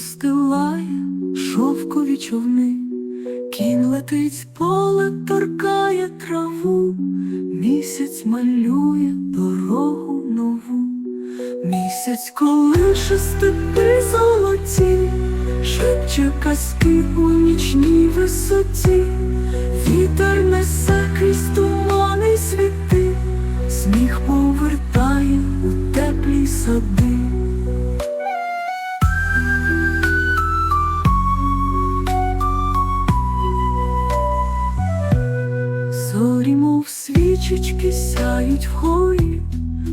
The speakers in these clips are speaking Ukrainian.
розстилає шовкові човни, кінь летить поле, торкає траву, місяць малює дорогу нову, місяць колише степи золоті, шепче казки у Зорі, мов свічечки, сяють вгорі,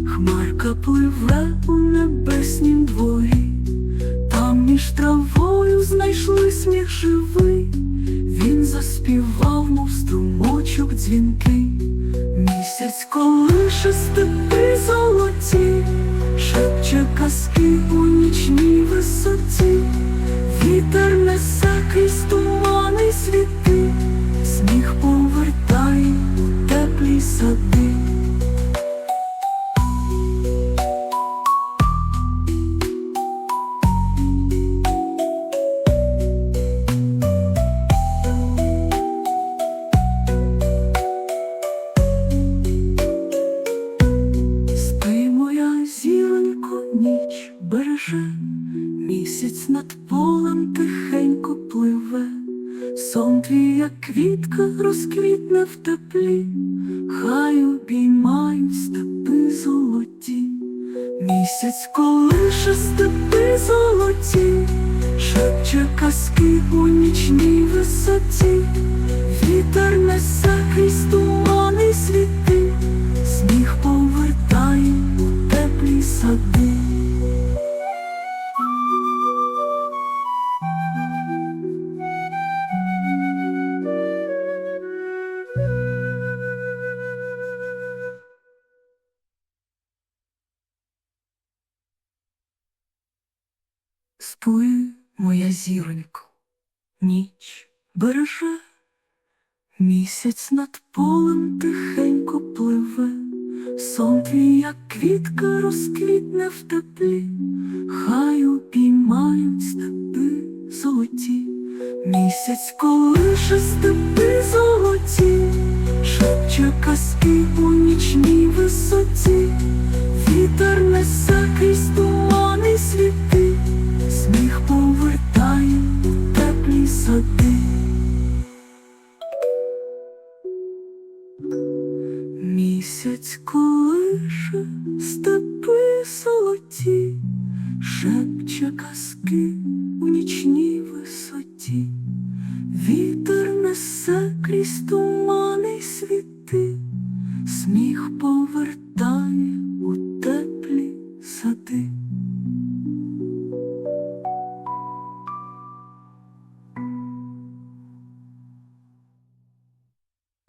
Хмарка пливе у небеснім дворі, там між травою знайшли сміх живий, він заспівав, мов струмочок дзвінкий, місяць колише степи полем тихенько пливе, сон твій, як квітка, розквітне в теплі, хай обіймають степи золоті, місяць колише степи золоті, шепче казки у нічній висоті, вітер Спи, моя зіронько, ніч береже. Місяць над полем тихенько пливе, сон твій, як квітка, розквітне в теплі, хай упіймають степи золоті, місяць колише степи золоті, шепче казки у нічній висоті, Місяць колише степи золоті, шепче казки у нічній висоті, вітер несе крізь туман.